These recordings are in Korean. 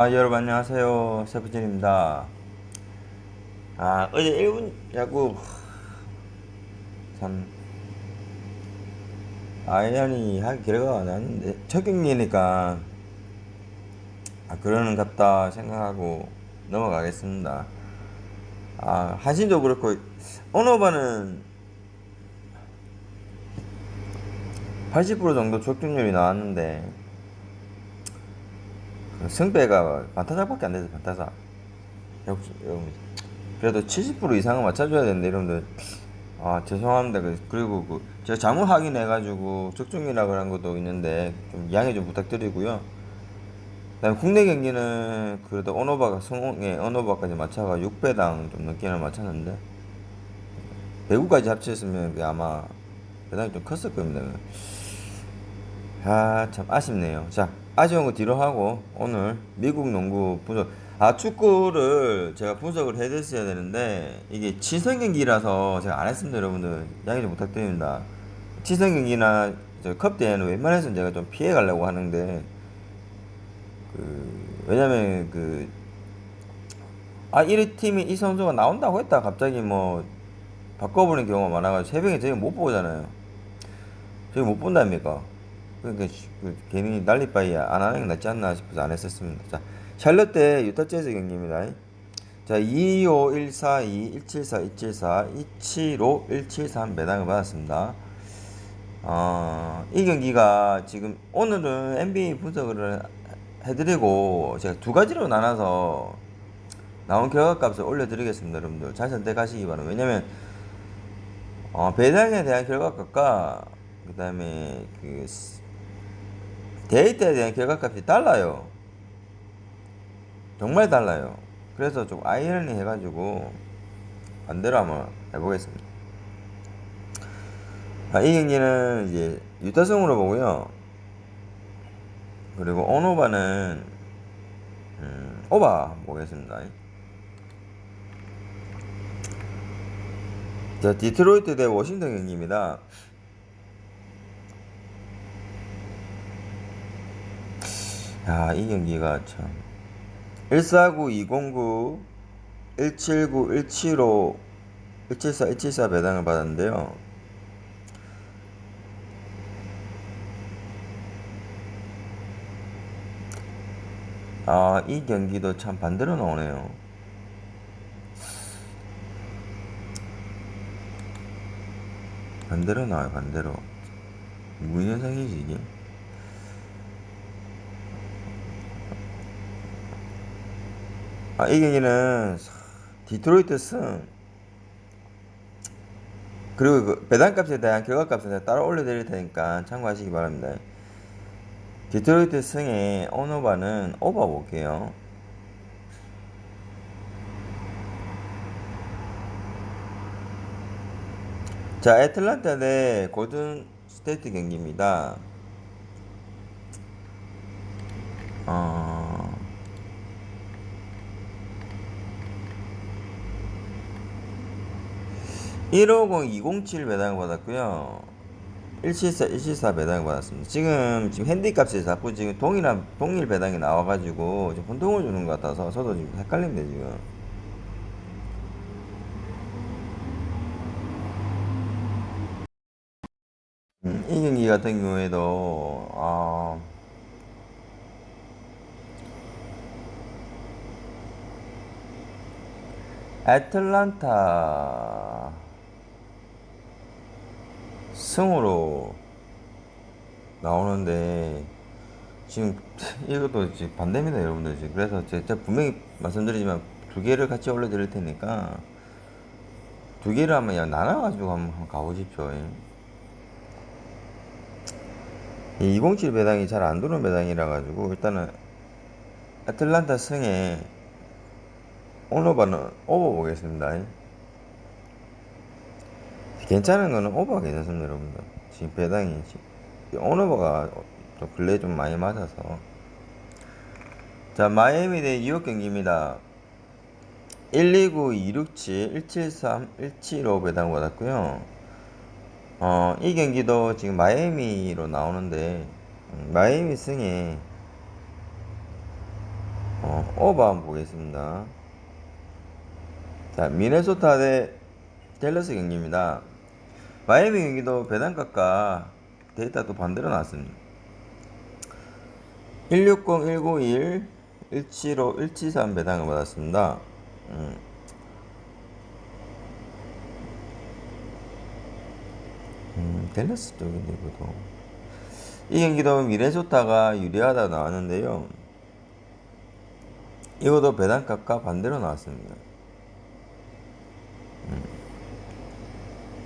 아, 여러분 안녕하세요. 세프진입니다. 아, 어제 1분 야구 참 아이언이 하기 결과가 나왔는데 첫 경기니까 아, 그러는 같다 생각하고 넘어가겠습니다. 아, 한신도 그렇고 언어바는 80% 정도 적중률이 나왔는데 그 승배가 반타작밖에 안 돼서 반타작. 역시 그래도 70% 이상은 맞춰줘야 되는데 여러분들 아 죄송합니다. 그- 그리고 그 제가 잘못 확인해가지고 적중이라 그런 것도 있는데 좀 양해 좀 부탁드리고요. 그다음에 국내 경기는 그래도 언어바가 성공에 언어바까지 맞춰가 6배당 좀 넘게는 맞췄는데 배구까지 그게 아마 배당이 좀 컸을 겁니다. 아, 참 아쉽네요. 자, 아쉬운 거 뒤로 하고 오늘 미국 농구 분석. 아, 축구를 제가 분석을 해드렸어야 되는데 이게 친선 경기라서 제가 안 했습니다, 여러분들. 양해 좀 부탁드립니다. 친선 경기나 저컵 대회는 웬만해서는 제가 좀 피해 가려고 하는데 그 왜냐면 그 아, 이 팀이 이 선수가 나온다고 했다 갑자기 뭐 바꿔버리는 경우가 많아가지고 새벽에 저희 못 보잖아요. 저희 못 본다입니까? 그러니까 시- 그 괜히 난리빠이 안 하는 게 낫지 않나 싶어서 안 했었습니다. 자, 샬럿 대 유타 재즈 경기입니다. 자, 25142, 174, 174, 275, 173 매당을 받았습니다. 어, 이 경기가 지금 오늘은 NBA 분석을 해드리고 제가 두 가지로 나눠서 나온 결과값을 올려드리겠습니다, 여러분들. 잘 선택하시기 바랍니다. 왜냐면 어, 배당에 대한 결과값과 그 다음에 그 스- 데이터에 대한 결과값이 달라요. 정말 달라요. 그래서 좀 아이러니 해가지고 반대로 한번 해보겠습니다. 아, 이 경기는 이제 유타성으로 보고요. 그리고 온오바는 음, 오바 보겠습니다. 자, 디트로이트 대 워싱턴 경기입니다. 야, 이 경기가 참. 149, 209, 179, 175, 174, 174 배당을 받았는데요. 아, 이 경기도 참 반대로 나오네요. 반대로 나와요, 반대로. 무슨 현상이지, 이게? 아, 이 경기는 디트로이트 승 그리고 그 배당값에 대한 결과값을 제가 따로 올려드릴 테니까 참고하시기 바랍니다. 디트로이트 승의 온오바는 오버 볼게요. 자, 애틀란타 대 골든 스테이트 경기입니다. 어... 150, 207 배당을 받았고요. 174, 174 배당을 받았습니다. 지금 지금 핸디 값이 자꾸 지금 동일한 동일 배당이 나와가지고 지금 혼동을 주는 것 같아서 저도 지금 헷갈립니다 지금. 음, 이 경기 같은 경우에도 아, 애틀란타 승으로 나오는데 지금 이것도 지금 반대입니다 여러분들 지금. 그래서 제- 제가 분명히 말씀드리지만 두 개를 같이 올려드릴 테니까 두 개를 한번 그냥 나눠가지고 한번 가보십시오. 이207 배당이 잘 안 도는 배당이라 가지고 일단은 애틀란타 승에 오너바는 오버 보겠습니다 괜찮은 거는 오버가 괜찮습니다, 여러분들. 지금 배당이 오너버가 또 근래 좀 많이 맞아서. 자, 마이애미 대 뉴욕 경기입니다. 129, 267, 173, 175 배당 받았고요. 어, 이 경기도 지금 마이애미로 나오는데 음, 마이애미 승에 어, 어, 오버 한번 보겠습니다. 자, 미네소타 대 댈러스 경기입니다. 경기도 배당값과 데이터 또 반대로 나왔습니다. 160, 191, 175, 173 배당을 받았습니다. 음. 음, 댈러스 쪽인데, 이것도. 이 경기도 미네소타가 유리하다 나왔는데요. 이것도 배당값과 반대로 나왔습니다. 음.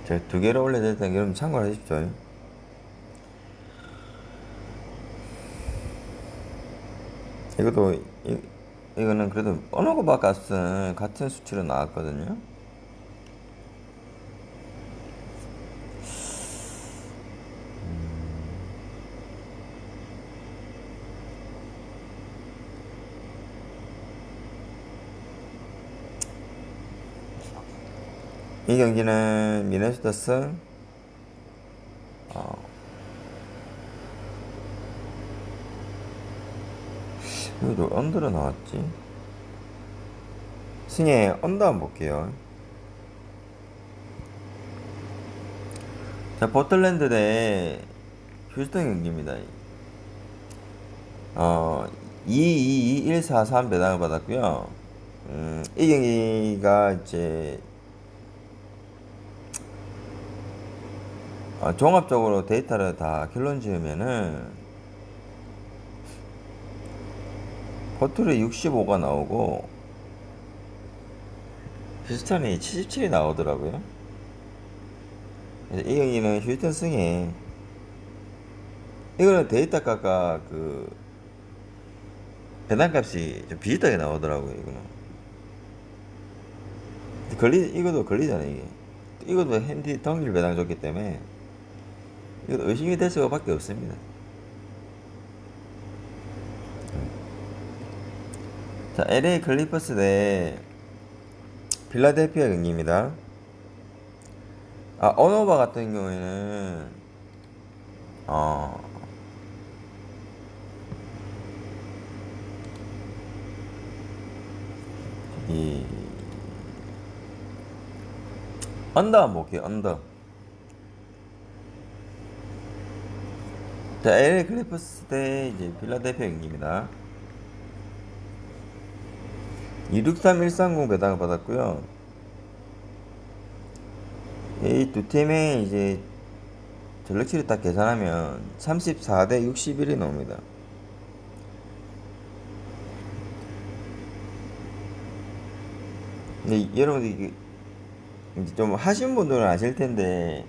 제가 두 개를 되니까 여러분 참고하십시오. 이것도 이, 이거는 그래도 어느 거 바깥은 같은 수치로 나왔거든요. 이 경기는 미네소타 승 어, 여기도 언더로 나왔지? 승에 언더 한번 볼게요. 자 포틀랜드 대 휴스턴 경기입니다. 어 2-2-2-1-4-3 배당을 받았고요. 음, 이 경기가 이제 어, 종합적으로 데이터를 다 결론 지으면은 포트리 65가 나오고 휴스턴이 77이 나오더라고요. 이 경기는 휴스턴 승에 이거는 데이터 값과 그 배당값이 좀 비슷하게 나오더라고요. 이거는 걸리 이것도 걸리잖아요. 이게 이것도 핸디 동일 배당 줬기 때문에 이건 의심이 될 수밖에 없습니다. 자, LA 클리퍼스 대 필라델피아 경기입니다. 아, 언어바 같은 경우에는 어 이 언더 한번 볼게요. 언더. 자, LA 클리퍼스 대 이제 필라델피아 경기입니다. 263130 배당을 받았고요. 이 두 팀의 이제 전력치를 딱 계산하면 34대 61이 나옵니다. 근데 여러분들 이게 좀 하신 분들은 아실 텐데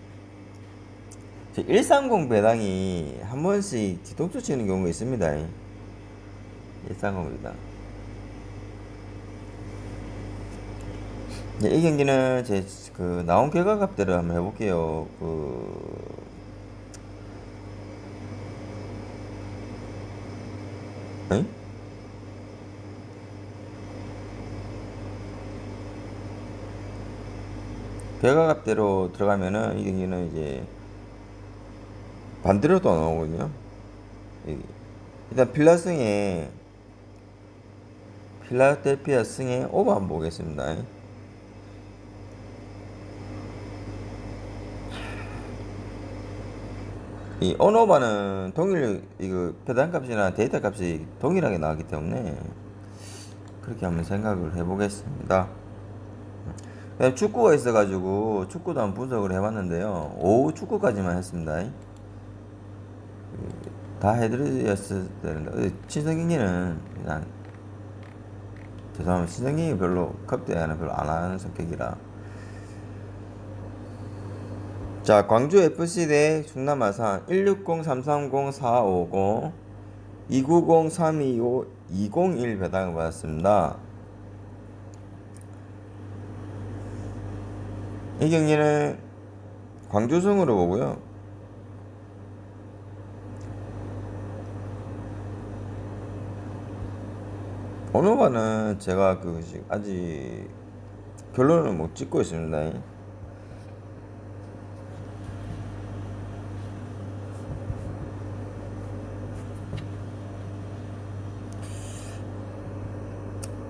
130 배당이 한 번씩 뒤통수 치는 경우가 있습니다. 130 배당. 네, 이 경기는 제 그 나온 결과 값대로 한번 해볼게요. 그 에? 결과 값대로 들어가면은 이 경기는 이제 반대로 또 나오거든요. 이- 일단 필라 승에 필라델피아 승에 오버 한번 보겠습니다. 이 언오버는 동일 이거 배당값이나 데이터 값이 동일하게 나왔기 때문에 그렇게 한번 생각을 해보겠습니다. 네, 축구가 있어가지고 축구도 한번 분석을 해봤는데요. 오후 축구까지만 했습니다. 다 해드렸을 때는 친성경기는 그냥 죄송합니다. 친성경이 별로 컵대회는 별로 안 하는 성격이라 자 광주 FC 대 충남 아산 160-330-450 290-325 201 배당을 받았습니다. 이 경기는 광주승으로 보고요. 번호가는 제가 그 아직 결론을 못 찍고 있습니다.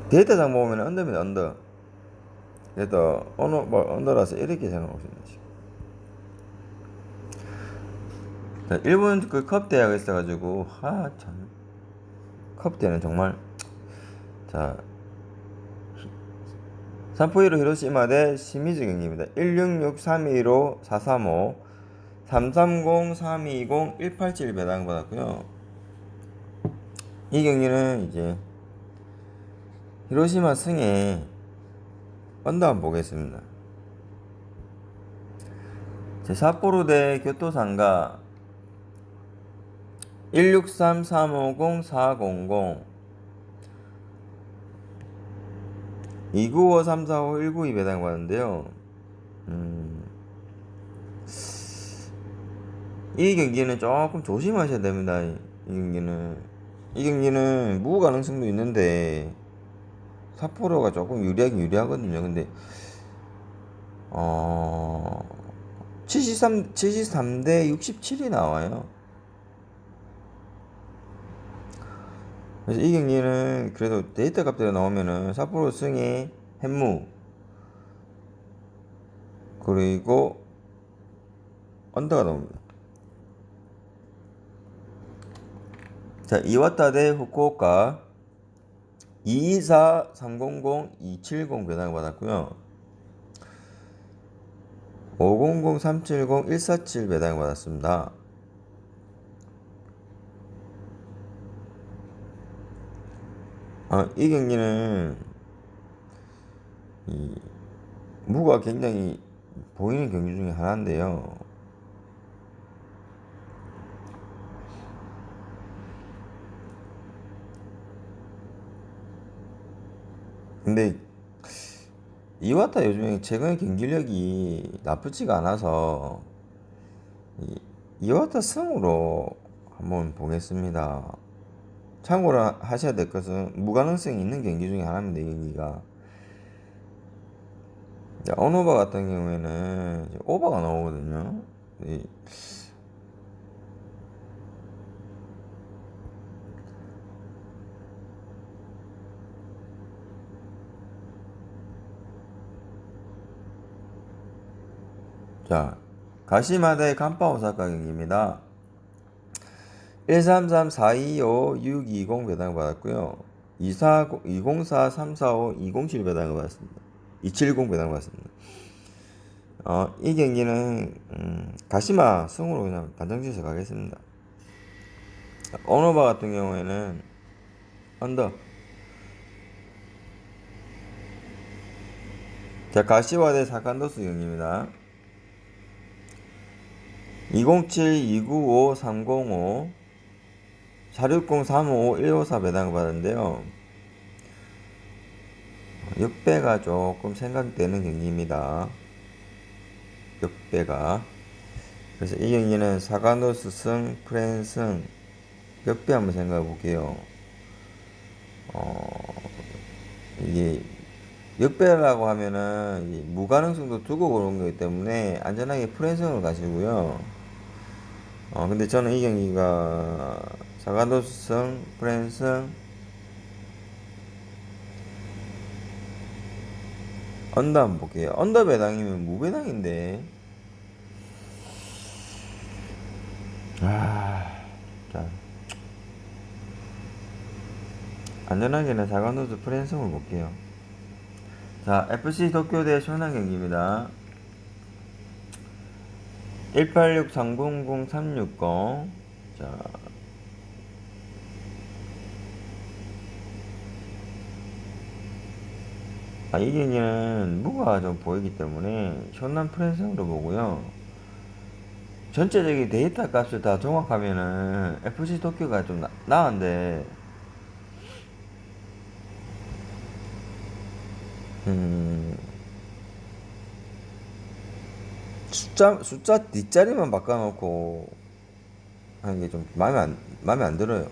데이터상 보면 언더입니다, 언더. 그래도 어느 뭐 언더라서 이렇게 생각하고 있습니다. 일본 그 컵 대회가 있어가지고 아참 컵 대회는 정말 자 산포이로 히로시마 대 시미즈 경기입니다. 166 315 435 330 320 187 배당 받았고요. 이 경기는 이제 히로시마 승에 언더 한번 보겠습니다. 제 삿포로 대 교토상가 163 295 345 192 배당 받는데요. 음, 이 경기는 조금 조심하셔야 됩니다. 이, 이 경기는 이 경기는 무 가능성도 있는데 삿포로가 조금 유리하긴 유리하거든요. 근데 어 73, 73대 67이 나와요. 그래서 이 경기는 그래도 데이터 값대로 나오면은 삿포로 승의 햄무 그리고 언더가 나옵니다. 자, 이와타 대 후쿠오카 224 300 270 배당을 받았고요. 500 370 147 배당을 받았습니다. 아, 이 경기는 이 무가 굉장히 보이는 경기 중에 하나인데요. 근데 이와타 요즘에 최근에 경기력이 나쁘지가 않아서 이, 이와타 승으로 한번 보겠습니다. 참고로 하셔야 될 것은 무가능성이 있는 경기 중에 하나입니다. 이 경기가 자, 언오바 같은 경우에는 오버가 나오거든요. 이, 자, 가시마 대 간파 오사카 경기입니다. 133 425 620 배당 받았고요. 24 204 345 207 배당을 받았습니다. 270 배당 받았습니다. 어, 이 경기는 음, 가시마 승으로 그냥 단정지어서 가겠습니다. 오노바 같은 경우에는 언더 자 가시와 대 사칸도스 경기입니다. 207 295 305 460 355 154 배당을 받았는데요. 역배가 조금 생각되는 경기입니다. 역배가. 그래서 이 경기는 사가노스 승, 프렌 승, 역배 한번 생각해 볼게요. 어, 이게 역배라고 하면은 이 무가능성도 두고 그런 거기 때문에 안전하게 프렌승으로 가시고요. 어, 근데 저는 이 경기가 사가노스성, 프렌승, 언더 한번 볼게요. 언더 배당이면 무배당인데. 아, 자. 안전하게는 사가노스 프렌승을 볼게요. 자, FC 도쿄 대 쇼난 경기입니다. 186 300 360. 자. 아, 이 경기는 무가 좀 보이기 때문에 쇼난 프렌승으로 보고요. 전체적인 데이터 값을 다 종합하면은 FC 도쿄가 좀 나, 나은데 음, 숫자 숫자 뒷자리만 바꿔놓고 하는 게 좀 마음에 안 마음에 안 들어요.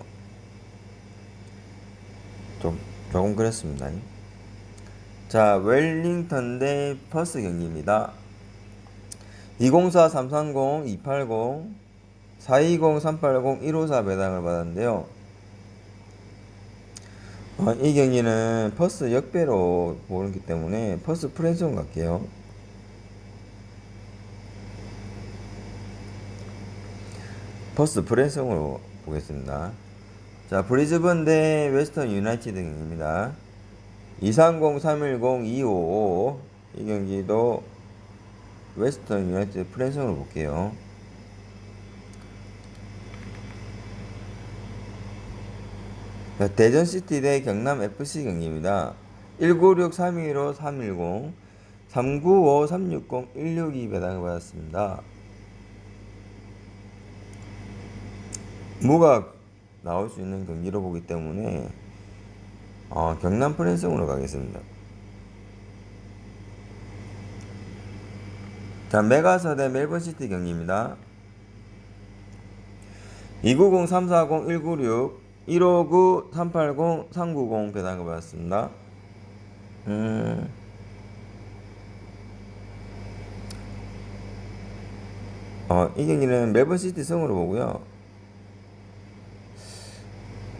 좀 조금 그랬습니다. 자, 웰링턴 대 퍼스 경기입니다. 204 330 280 420 380 154 배당을 받았는데요. 아, 이 경기는 퍼스 역배로 보기 때문에 퍼스 프랜스홈 갈게요. 퍼스 프랜스홈으로 보겠습니다. 자, 브리즈번 대 웨스턴 유나이티드 경기입니다. 230, 310, 255. 이 경기도 웨스턴 유나이티드 프랜스홈으로 볼게요. 자, 대전시티 대 경남 FC 경기입니다. 196 315 310 395 360 162 배당을 받았습니다. 무가 나올 수 있는 경기로 보기 때문에 어, 경남 프랜스으로 가겠습니다. 자, 메가서 대 멜번시티 경기입니다. 290 340 196 159 380 390 배당을 받았습니다. 음. 어, 이 경기는 멜번시티 승으로 보고요.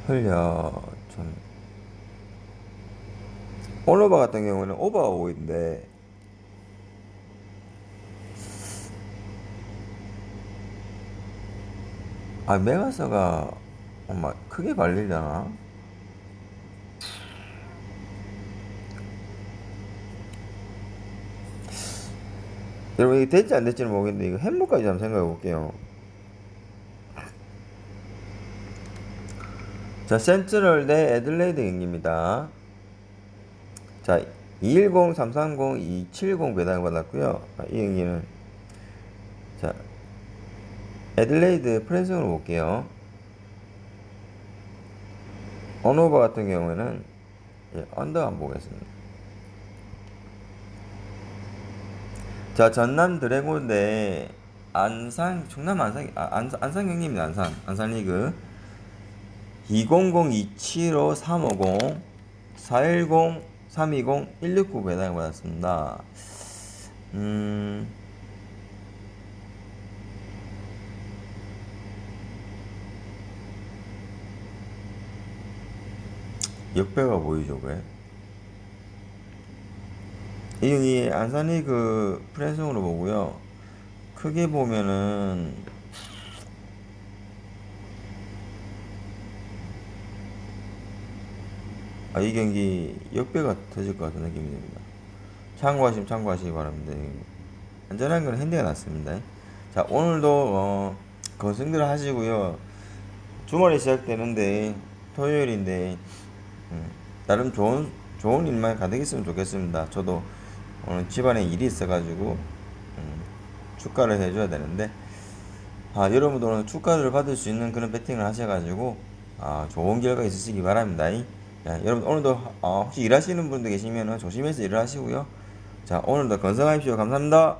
흘려 좀 올로바 같은 경우는 오버가 5인데 아 메가서가 엄마 크게 갈리려나? 여러분 이게 될지 안 될지는 모르겠는데 이거 햄버까지 한번 생각해 볼게요. 자 센트럴 대 애들레이드 경기입니다. 자 210, 330, 270 배당을 받았고요. 아, 이 경기는 자 애들레이드 프랜스으로 볼게요. 언오버 같은 경우에는 예, 언더 한번 보겠습니다. 자 전남 드래곤 대 안산 충남 안산 아, 안산, 안산 경기입니다. 안산 안산 리그 200 275 350 410 320 169 배당을 받았습니다. 음. 역배가 보이죠, 왜? 이 경기 안산이 그 프랜성으로 보고요. 크게 보면은 아, 이 경기 역배가 터질 것 같은 느낌이 듭니다. 참고하시면 참고하시기 바랍니다. 안전한 건 핸디가 낫습니다. 자, 오늘도 어, 건승들 하시고요. 주말에 시작되는데 토요일인데 음, 나름 좋은 좋은 일만 가득했으면 좋겠습니다. 저도 오늘 집안에 일이 있어가지고 음, 축가를 해줘야 되는데 아, 여러분도 오늘 축가를 받을 수 있는 그런 배팅을 하셔가지고 아, 좋은 결과 있으시기 바랍니다. 야, 여러분 오늘도 어, 혹시 일하시는 분들 계시면 조심해서 일을 하시고요. 자 오늘도 건강하십시오. 감사합니다.